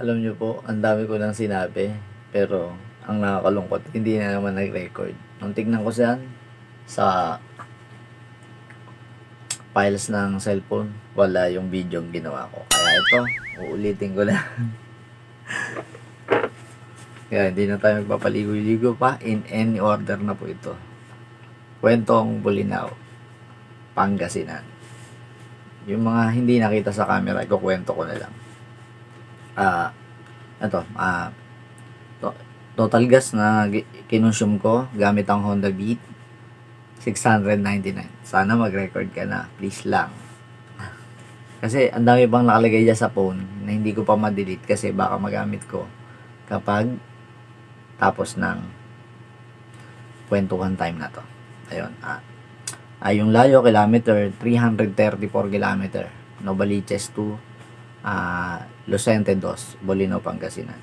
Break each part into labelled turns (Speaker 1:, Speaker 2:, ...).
Speaker 1: Alam niyo po, ang dami ko nang sinabi. Pero, ang nakakalungkot, hindi na naman nag-record. Nung tignan ko siyan, sa files ng cellphone, wala yung video yung ginawa ko. Kaya ito, uulitin ko na. Kaya hindi na tayo magpapaligo-ligo pa. In any order na po ito. Kwentong Bulinaw. Pangasinan. Yung mga hindi nakita sa camera, ikukwento ko na lang. Ah, ito, ah, to- total gas na kinonsume ko gamit ang Honda Beat 699. Sana mag-record ka na, please lang. Kasi ang dami pang nakalagay dyan sa phone na hindi ko pa ma-delete kasi baka magamit ko kapag tapos ng kwentuhan time na to. Ayun. Ah, ay yung layo kilometer 334 kilometer. Novaliches to ah Lucente 2, Bolino, Pangasinan.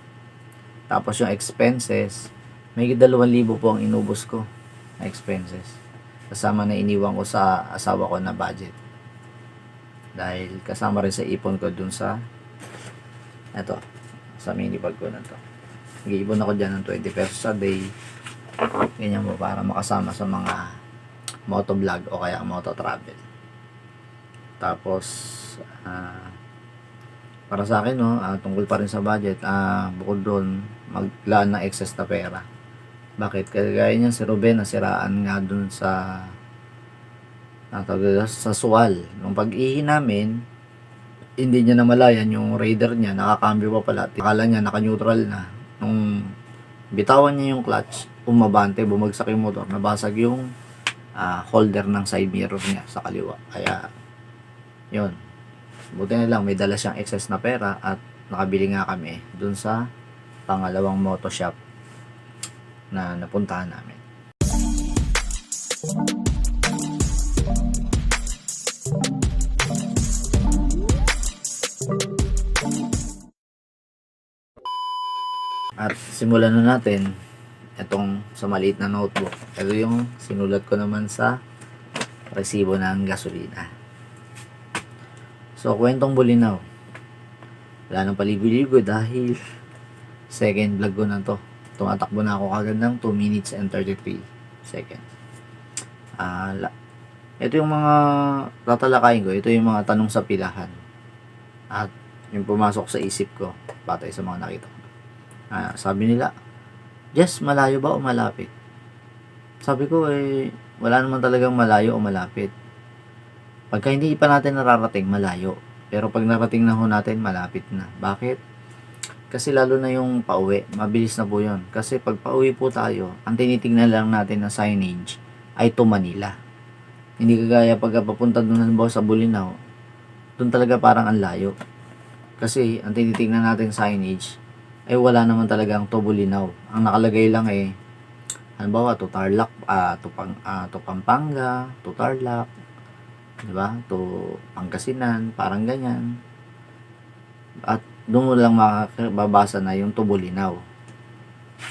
Speaker 1: Tapos yung expenses, may 2,000 po ang inubos ko na expenses. Kasama na iniwan ko sa asawa ko na budget. Dahil kasama rin sa ipon ko dun sa eto, sa mini bag ko na to. Nag-iipon ako dyan ng 20 pesos a day. Ganyan mo para makasama sa mga motovlog o kaya moto travel. Tapos, ah, para sa akin, no, ah, tungkol pa rin sa budget, ah, bukod doon, maglaan ng excess na pera. Bakit? Kagaya niyan si Ruben, nasiraan nga doon sa dito, sa suwal. Nung pag-ihi namin, hindi niya namalayan yung raider niya, nakakambyo pa pala. Akala niya naka-neutral na. Nung bitawan niya yung clutch, umabante, bumagsak yung motor, nabasag yung ah, holder ng side mirror niya sa kaliwa. Kaya, yun. Buti na lang, may dala siyang excess na pera at nakabili nga kami dun sa pangalawang moto shop na napuntahan namin. At simulan na natin itong sa maliit na notebook. Ito yung sinulat ko naman sa resibo ng gasolina. So, kwentong bulinaw. Wala nang paligo-ligo dahil second vlog ko na to. Tumatakbo na ako kagad ng 2 minutes and 33 seconds. La- ito yung mga tatalakayin ko. Ito yung mga tanong sa pilahan. At yung pumasok sa isip ko batay sa mga nakita ko. Ah, sabi nila, Jess, malayo ba o malapit? Sabi ko, eh, wala naman talagang malayo o malapit. Pagka hindi pa natin nararating, malayo. Pero pag narating na ho natin, malapit na. Bakit? Kasi lalo na yung pauwi, mabilis na po yun. Kasi pag pauwi po tayo, ang tinitingnan lang natin na signage ay to Manila. Hindi kagaya pagka papunta doon halimbawa sa Bulinaw, doon talaga parang ang layo. Kasi ang tinitingnan natin signage ay wala naman talagang to Bulinaw. Ang nakalagay lang eh, halimbawa to Tarlac, ah, to, Pang, ah, to Pampanga, to Tarlac, di ba? To Pangasinan, parang ganyan. At doon mo lang makababasa na yung to Bulinaw.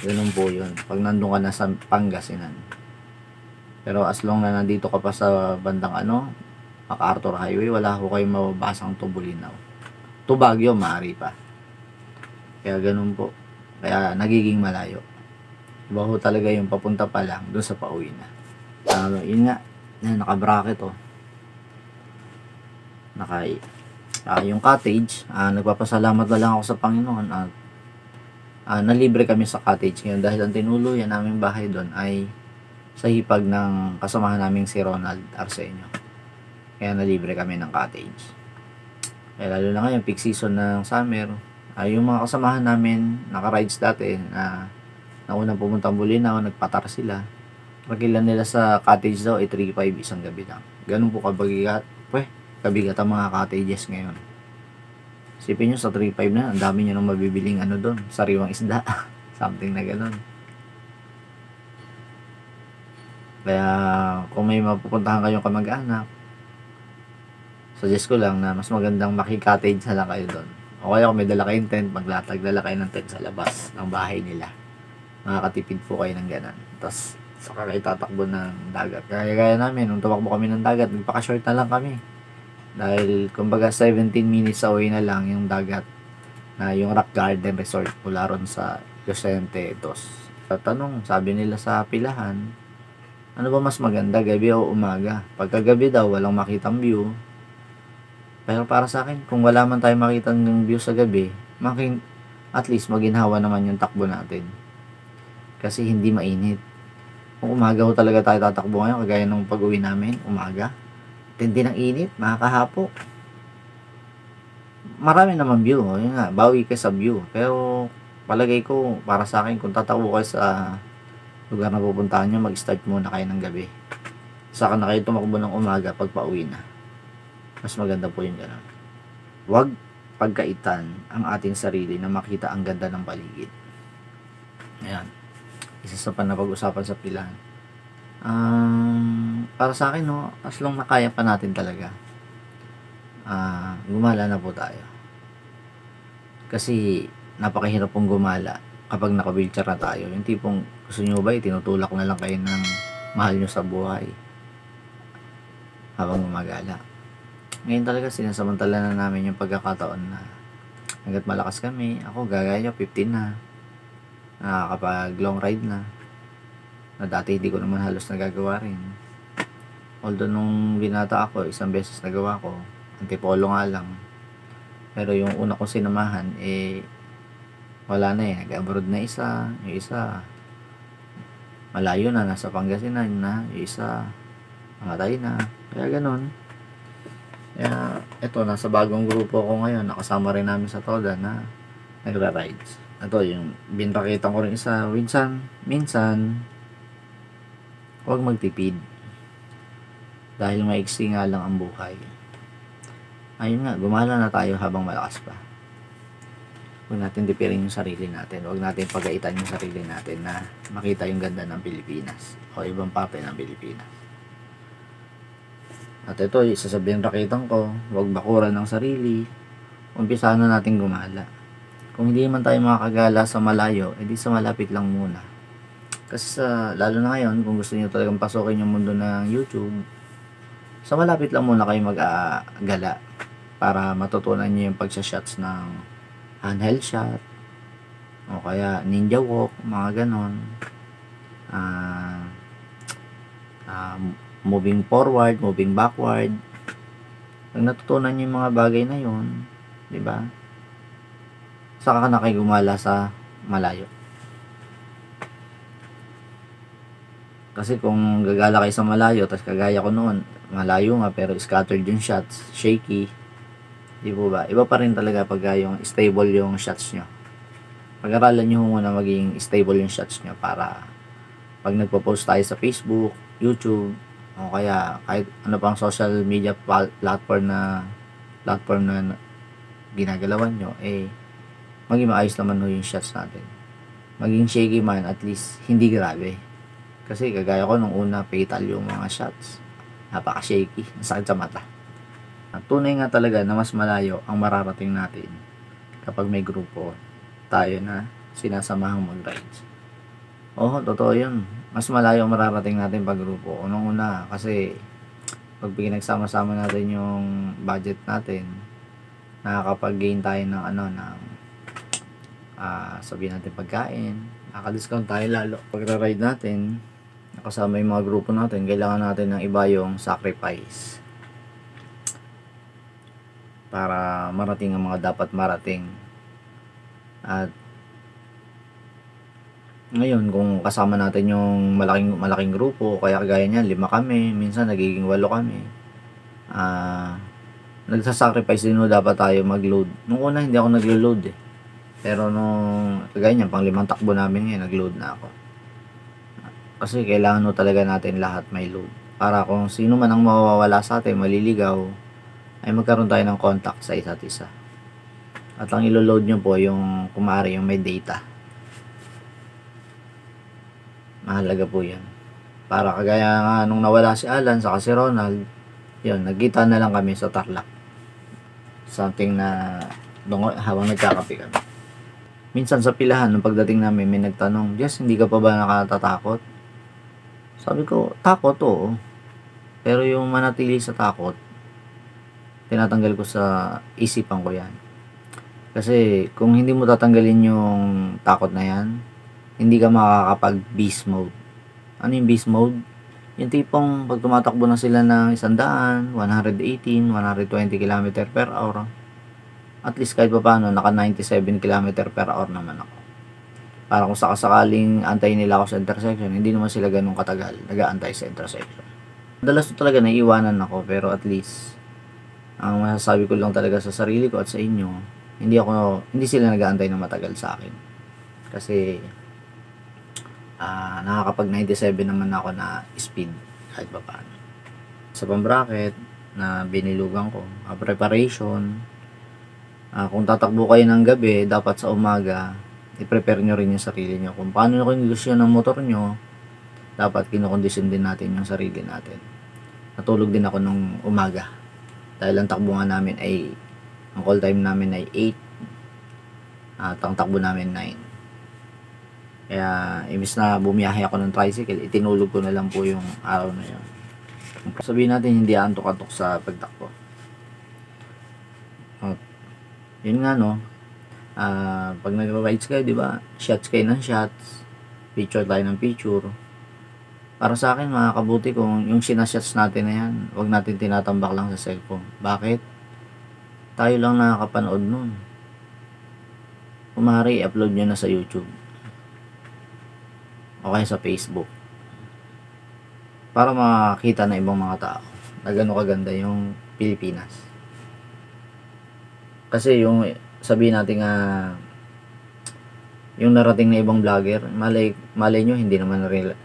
Speaker 1: Ganun po yun. Pag nandun ka na sa Pangasinan. Pero as long na nandito ka pa sa bandang ano, MacArthur Highway, wala ko kayong mababasang. To Baguio, maaari pa. Kaya ganun po. Kaya nagiging malayo. Iba ho talaga yung papunta pa lang doon sa pauwi na. Ah, yun nga, naka-bracket oh. Naka, ah, yung cottage, ah, nagpapasalamat na lang ako sa Panginoon at ah, nalibre kami sa cottage ngayon dahil ang tinuluyan naming bahay doon ay sa hipag ng kasamahan naming si Ronald Arsenio. Kaya nalibre kami ng cottage. Kaya lalo na ngayon, peak season ng summer, ay yung mga kasamahan namin, naka-rides dati, na naunang pumunta Bulinaw, nagpatar sila. Pagilan nila sa cottage daw ay 3.5 isang gabi lang. Ganun po kabigat, pweh, kabigat ang mga cottages ngayon. Sipin nyo sa 3.5 na, ang dami nyo nang mabibiling ano doon, sariwang isda. Something na ganun. Kaya kung may mapupuntahan kayong kamag-anak, suggest ko lang na mas magandang maki-cottage na lang kayo doon. O kaya kung may dala kayong tent, maglatag dala kayo ng tent sa labas ng bahay nila. Makakatipid po kayo ng ganan. Tapos, saka kayo tatakbo ng dagat. Kaya gaya namin, nung tumakbo kami ng dagat, nagpaka-short na lang kami. Dahil, kumbaga, 17 minutes away na lang yung dagat. na yung Rock Garden Resort mula ron sa Yosente Dos. Tatanong, sabi nila sa pilahan, ano ba mas maganda, gabi o umaga? Pagkagabi daw, walang makitang view. Pero para sa akin, kung wala man tayo makita ng view sa gabi, makin, at least maginhawa naman yung takbo natin. Kasi hindi mainit. Kung umaga ho talaga tayo tatakbo ngayon, kagaya nung pag-uwi namin, umaga. Tindi ng init, makakahapo. Marami naman view, oh. yun nga, bawi ka sa view. Pero palagay ko, para sa akin, kung tatakbo kayo sa lugar na pupuntahan nyo, mag-start muna kayo ng gabi. Saka na kayo tumakbo ng umaga pag pauwi na. Mas maganda po yung gano'n. Huwag pagkaitan ang ating sarili na makita ang ganda ng paligid. Ayan. Isa sa panapag-usapan sa pilahan. Um, para sa akin, no, as long na kaya pa natin talaga, ah gumala na po tayo. Kasi napakahirap pong gumala kapag naka-wheelchair na tayo. Yung tipong gusto nyo ba, tinutulak na lang kayo ng mahal nyo sa buhay habang gumagala. Ngayon talaga sinasamantala na namin yung pagkakataon na hanggat malakas kami, ako gagaya nyo, 15 na. Nakakapag long ride na. Na dati hindi ko naman halos nagagawa rin. Although nung binata ako, isang beses nagawa ko, antipolo nga lang. Pero yung una kong sinamahan, eh, wala na eh. Nag-abroad na isa, yung isa, malayo na, nasa Pangasinan na, yung isa, namatay na. Kaya ganun. Kaya, eto, nasa bagong grupo ko ngayon, nakasama rin namin sa Toda na nagra-rides. Ito, yung binrakitan ko rin isa, minsan, minsan, huwag magtipid. Dahil maiksi nga lang ang buhay. Ayun nga, gumala na tayo habang malakas pa. Huwag natin dipirin yung sarili natin. Huwag natin pagaitan yung sarili natin na makita yung ganda ng Pilipinas o ibang parte ng Pilipinas. At ito, isasabihin rakitan ko, huwag bakuran ng sarili. Umpisahan na natin gumala. Kung hindi man tayo makakagala sa malayo, edi sa malapit lang muna. Kasi sa, lalo na ngayon, kung gusto niyo talagang pasukin yung mundo ng YouTube, sa malapit lang muna kayo mag-gala para matutunan niyo yung pagsha-shots ng handheld shot o kaya ninja walk, mga ganon. Ah, ah, moving forward, moving backward. Pag natutunan niyo yung mga bagay na yun, di ba? Saka ka na kayo gumala sa malayo. Kasi kung gagala kayo sa malayo, tapos kagaya ko noon, malayo nga pero scattered yung shots, shaky. Di po ba? Iba pa rin talaga pag yung stable yung shots nyo. Pag-aralan nyo muna maging stable yung shots nyo para pag nagpo-post tayo sa Facebook, YouTube, o kaya kahit ano pang social media platform na platform na ginagalawan nyo, eh, maging maayos naman ho yung shots natin. Maging shaky man, at least, hindi grabe. Kasi kagaya ko nung una, fatal yung mga shots. Napaka-shaky. Ang sakit sa mata. At tunay nga talaga na mas malayo ang mararating natin kapag may grupo tayo na sinasamahang mag-rides. Oo, totoo yun. Mas malayo ang mararating natin pag grupo. Unang-una, kasi pag pinagsama-sama natin yung budget natin, nakakapag-gain tayo ng ano, ng ah sabihin natin pagkain, nakaka-discount tayo lalo. Pag ride natin, nakasama yung mga grupo natin, kailangan natin ng iba yung sacrifice para marating ang mga dapat marating. At ngayon, kung kasama natin yung malaking malaking grupo, kaya kagaya niyan, lima kami, minsan nagiging walo kami. Ah, nagsasacrifice din no dapat tayo mag-load. Nung una hindi ako naglo-load eh. Pero nung kagaya niyan, pang limang takbo namin ngayon, nag-load na ako. Kasi kailangan no talaga natin lahat may load. Para kung sino man ang mawawala sa atin, maliligaw, ay magkaroon tayo ng contact sa isa't isa. At ang ilo-load nyo po yung kumari yung may data. Mahalaga po yan. Para kagaya nga nung nawala si Alan saka si Ronald, yun, nagkita na lang kami sa Tarlac. Something na habang nagkakape kami. Minsan sa pilahan, nung pagdating namin, may nagtanong, Jess, hindi ka pa ba nakatatakot? Sabi ko, takot oo. Pero yung manatili sa takot, tinatanggal ko sa isipan ko yan. Kasi kung hindi mo tatanggalin yung takot na yan, hindi ka makakapag beast mode. Ano yung beast mode? Yung tipong pag tumatakbo na sila ng 100, 118, 120 km per hour, at least kahit pa paano, naka 97 km per hour naman ako. Para kung sakasakaling antay nila ako sa intersection, hindi naman sila ganun katagal nag-aantay sa intersection. Madalas to talaga naiiwanan ako, pero at least, ang masasabi ko lang talaga sa sarili ko at sa inyo, hindi ako, hindi sila nag-aantay na matagal sa akin. Kasi, ah nakakapag 97 naman ako na speed kahit pa paano. Sa pambracket na binilugan ko, ah, preparation, ah, kung tatakbo kayo ng gabi, dapat sa umaga, i-prepare nyo rin yung sarili nyo. Kung paano nyo kondisyon ng motor nyo, dapat kinokondisyon din natin yung sarili natin. Natulog din ako nung umaga. Dahil ang takbo nga namin ay, ang call time namin ay 8, at ang takbo namin 9. Kaya, imbis na bumiyahe ako ng tricycle, itinulog ko na lang po yung araw na yun. Sabihin natin, hindi antok-antok sa pagtakbo. At, yun nga, no, ah pag nag-rides kayo, di ba, shots kayo ng shots, picture tayo ng picture. Para sa akin, makakabuti kung yung sinashots natin na yan, huwag natin tinatambak lang sa cellphone. Bakit? Tayo lang nakakapanood nun. Kumari, i-upload nyo na sa YouTube. O kaya sa Facebook. Para makakita na ibang mga tao na gano'ng kaganda yung Pilipinas. Kasi yung sabihin natin nga yung narating na ibang vlogger, malay, malay nyo, hindi naman real,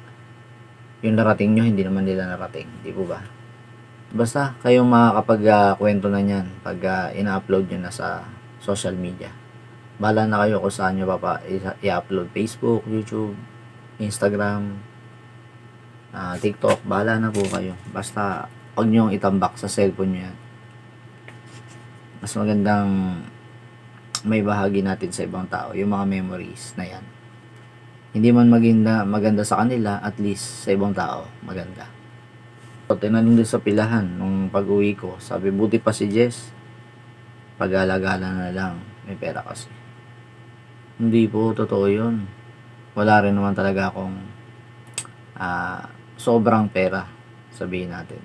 Speaker 1: yung narating nyo, hindi naman nila narating. Di po ba? Basta kayong makakapag-kwento na yan pag ah, ina-upload nyo na sa social media. Bala na kayo kung saan nyo i- i-upload. Facebook, YouTube, Instagram, ah, TikTok. Bala na po kayo. Basta huwag nyo itambak sa cellphone nyo yan. Mas magandang may bahagi natin sa ibang tao, yung mga memories na yan. Hindi man maganda, maganda sa kanila, at least sa ibang tao, maganda. So, tinanong din sa pilahan nung pag-uwi ko, sabi, buti pa si Jess, pag-alagala na lang, may pera kasi. Hindi po, totoo yun. Wala rin naman talaga akong ah, sobrang pera, sabihin natin.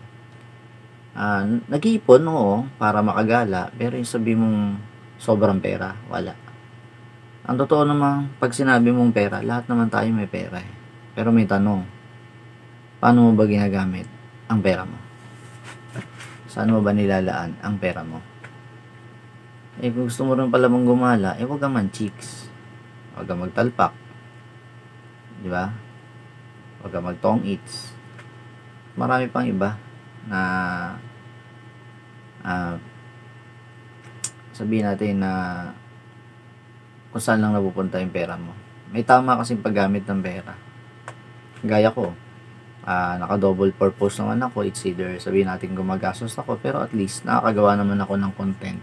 Speaker 1: Ah, nag-iipon, oo, para makagala, pero yung sabi mong sobrang pera, wala. Ang totoo naman, pag sinabi mong pera, lahat naman tayo may pera eh. Pero may tanong, paano mo ba ginagamit ang pera mo? Saan mo ba nilalaan ang pera mo? Eh, kung gusto mo rin pala mong gumala, eh, huwag kang man-cheeks. Huwag kang magtalpak. Di ba? Huwag kang mag-tong eats. Marami pang iba na ah, sabihin natin na kung saan lang napupunta yung pera mo. May tama kasing paggamit ng pera. Gaya ko, ah naka-double purpose naman ako. It's either sabihin natin gumagastos ako, pero at least nakakagawa naman ako ng content.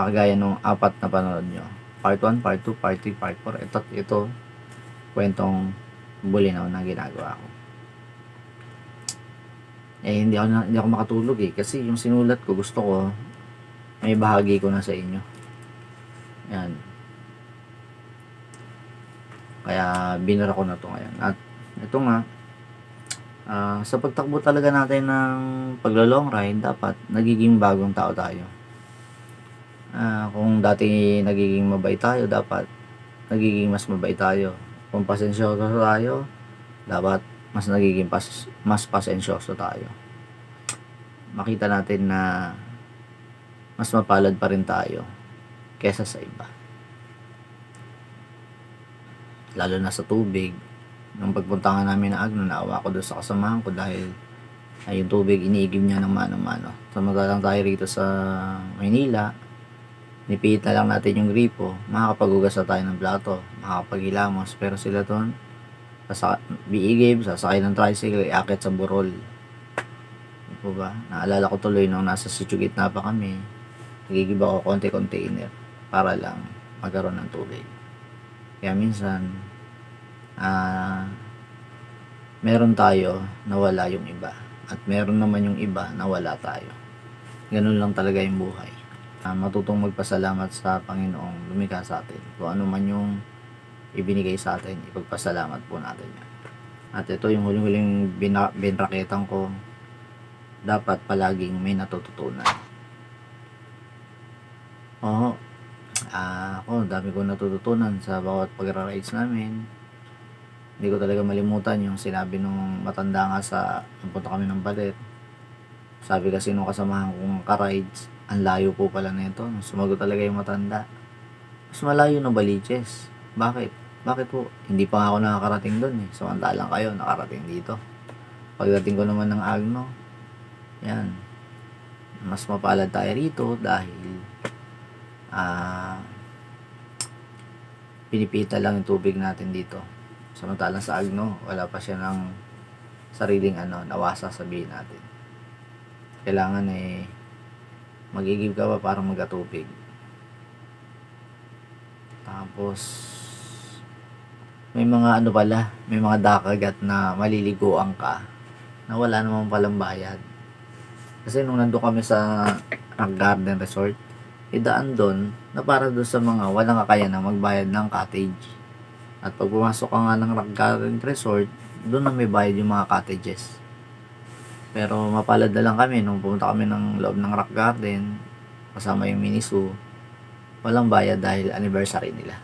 Speaker 1: Nakagaya nung apat na panood nyo. Part 1, Part 2, Part 3, Part 4. Ito, ito kwentong bulinaw na ginagawa ko. Eh, hindi ako, na, hindi ako makatulog eh. Kasi yung sinulat ko, gusto ko, may bahagi ko na sa inyo. Yan. Kaya binara ko na to ngayon. At ito nga, ah, sa pagtakbo talaga natin ng paglo-long ride, dapat nagiging bagong tao tayo. Ah, kung dati nagiging mabait tayo, dapat nagiging mas mabait tayo. Kung pasensyoso tayo, dapat mas nagiging pas, mas pasensyoso tayo. Makita natin na mas mapalad pa rin tayo kesa sa iba. Lalo na sa tubig. Nung pagpunta nga namin na Agno, naawa ko doon sa kasamahan ko dahil ay yung tubig iniigib niya ng mano-mano. Samantalang tayo rito sa Maynila, nipihit na lang natin yung gripo, makakapaghugas na tayo ng plato, makakapaghilamos, pero sila doon, sa biigib, sasakay ng tricycle, iakit sa burol. Ano ba? Naalala ko tuloy nung nasa sitio gitna pa kami, nagigib ako konti container para lang magkaroon ng tubig. Kaya minsan, ah, meron tayo na wala yung iba. At meron naman yung iba na wala tayo. Ganun lang talaga yung buhay. ah, matutong magpasalamat sa Panginoong lumikha sa atin. Kung ano man yung ibinigay sa atin, ipagpasalamat po natin yan. At ito yung huling-huling binraketan ko, dapat palaging may natututunan. Oo, ah, ako, dami ko natututunan sa bawat pagra-rides namin. Hindi ko talaga malimutan yung sinabi nung matanda nga sa, nung kami ng balit. Sabi kasi nung kasamahan kong ka-rides, ang layo po pala nito. Sumagot talaga yung matanda. Mas malayo ng Baliches. Bakit? Bakit po? Hindi pa ako nakakarating doon eh. Samantalang kayo, nakarating dito. Pagdating ko naman ng Agno, yan. Mas mapalad tayo rito dahil ah pinipita lang yung tubig natin dito. Samantalang sa Agno, wala pa siya ng sariling ano, nawasa sabihin natin. Kailangan eh magigib ka pa para magatubig. Tapos may mga ano pala, may mga dakagat na maliliguan ka na wala namang palang bayad. Kasi nung nandun kami sa Rock Garden Resort, idaan doon na para doon sa mga walang kakayanan magbayad ng cottage. At pag pumasok ka nga ng Rock Garden Resort, doon na may bayad yung mga cottages. Pero mapalad na lang kami nung pumunta kami ng loob ng Rock Garden, kasama yung Miniso, walang bayad dahil anniversary nila.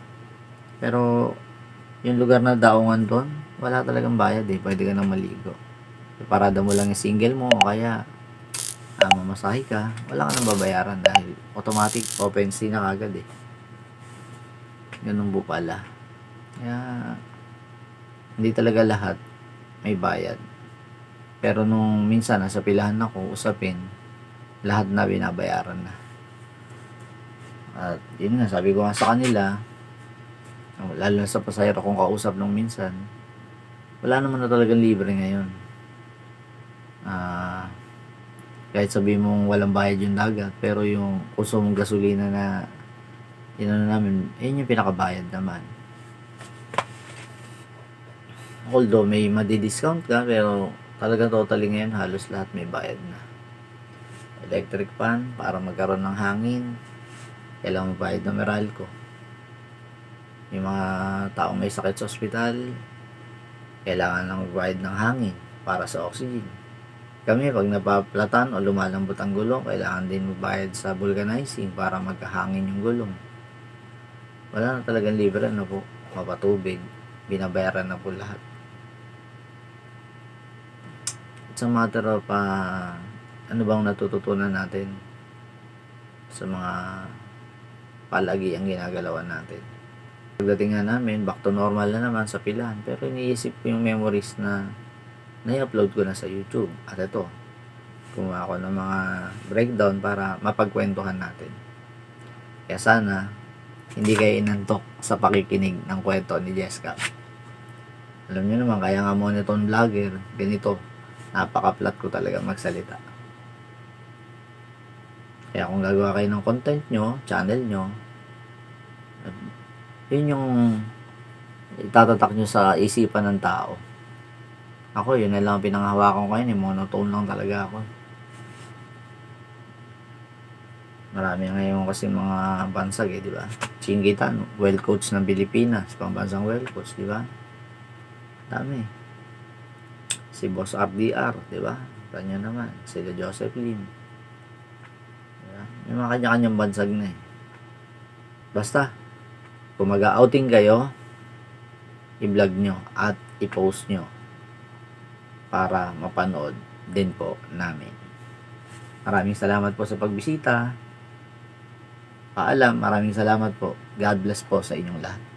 Speaker 1: Pero yung lugar na daungan doon, wala talagang bayad eh. Pwede ka nang maligo. Parada mo lang yung single mo o kaya ah, mamasahe ka, wala ka nang babayaran dahil automatic open sea na kagad eh. Ganun po pala. Kaya hindi talaga lahat may bayad. Pero nung minsan nasa pilahan ako, usapin, lahat na binabayaran na. At yun nga, sabi ko nga sa kanila, lalo na sa pasahero kong kausap nung minsan, wala naman na talagang libre ngayon. Ah, kahit sabi mong walang bayad yung dagat, pero yung uso mong gasolina na na namin, yun yung pinakabayad naman. Although may madi-discount ka, pero talagang totally ngayon halos lahat may bayad na. Electric fan para magkaroon ng hangin, kailangan bayad ng Meralco. Yung mga taong may sakit sa ospital, kailangan lang magbayad ng hangin para sa oxygen. Kami, pag napaplatan o lumalambot ang gulong, kailangan din magbayad sa vulcanizing para magkahangin yung gulong. Wala na talagang libre na po. Mapatubig. Binabayaran na po lahat. It's a matter of ah, ano bang natututunan natin sa mga palagi ang ginagalawan natin. Pagdating nga namin, back to normal na naman sa pilahan. Pero iniisip ko yung memories na na-upload ko na sa YouTube. At ito, gumawa ako ng mga breakdown para mapagkwentuhan natin. Kaya sana, hindi kayo inantok sa pakikinig ng kwento ni Jessica. Alam niyo naman, kaya nga monotone vlogger, ganito, napaka-flat ko talaga magsalita. Kaya kung gagawa kayo ng content nyo, channel nyo, yun yung itatatak nyo sa isipan ng tao. Ako, yun na lang ang pinanghawakan ko yun. Eh. Monotone lang talaga ako. Marami ngayon kasi mga bansag eh, di ba? Chingitan, well coach ng Pilipinas, pambansang well coach, di ba? Dami. Si Boss RDR, di ba? Kanya naman. Sila Joseph Lim. Di ba? May mga kanya-kanyang bansag na eh. Basta, kung mag-outing kayo, i-vlog nyo at i-post nyo para mapanood din po namin. Maraming salamat po sa pagbisita. Paalam, maraming salamat po. God bless po sa inyong lahat.